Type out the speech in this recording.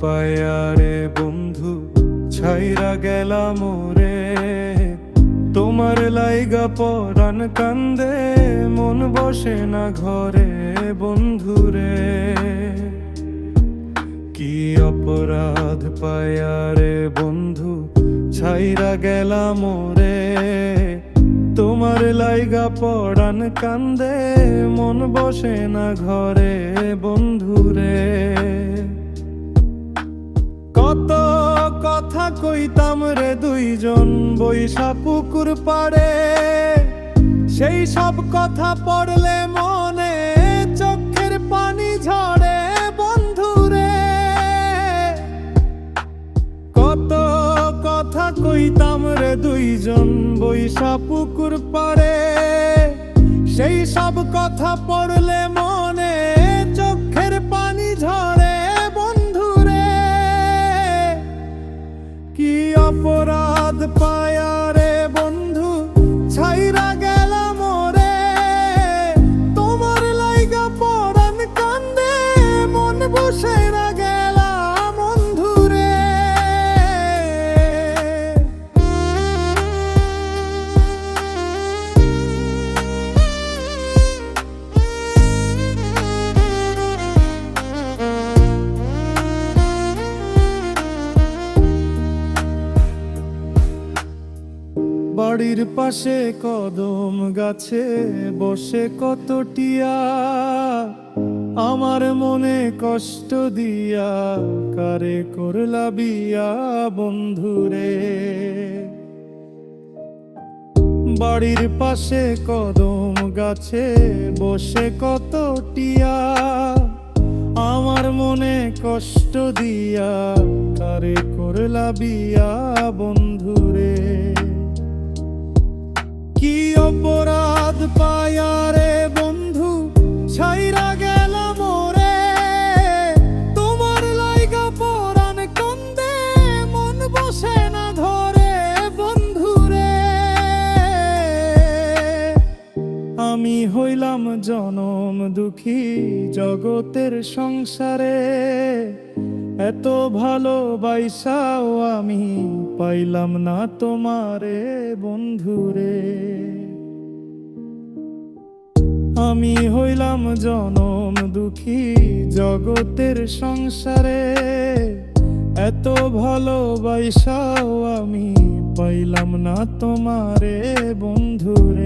পায়া রে বন্ধু? ছাইরা গেলাম রে তোমার লাইগা পরান কান্দে, মন বসে না ঘরে বন্ধু রে। কি অপরাধ পায়া রে বন্ধু? ছাইরা গেলাম রে তোমার লাইগা পড়ান কান্দে, মন বসে না ঘরে বন্ধু রে কত কথা কইতাম রে দুইজন, বৈশা পুকুর পাড়ে। সেই সব কথা পড়লে মনে চোখের পানি ঝরে বন্ধু রে কত কথা কইতাম রে দুইজন বৈশা পুকুর পারে। সেই সব কথা পড়লে মনে চোখের পানি ঝরে, বন্ধুরে। কি অপরাধ পায়া বাড়ির পাশে কদম গাছে বসে কত টিয়া। আমার মনে কষ্ট দিয়া কারে করলা বিয়া বন্ধুরে। বাড়ির পাশে কদম গাছে বসে কত টিয়া। আমার মনে কষ্ট দিয়া কারে করলা বিয়া বন্ধুরে। কি অপরাধ পায়া রে বন্ধু? ছাইরা গেলাম রে তোমার লাইগা পরান কান্দে, মন বসে না ধরে বন্ধু রে। আমি হইলাম জনম দুঃখী জগতের সংসারে। এত ভালোবাসাও আমি পাইলাম না তোমারে, বন্ধুরে। আমি হইলাম জনম দুঃখী জগতের সংসারে। এত ভালোবাসাও আমি পাইলাম না তোমারে, বন্ধুরে।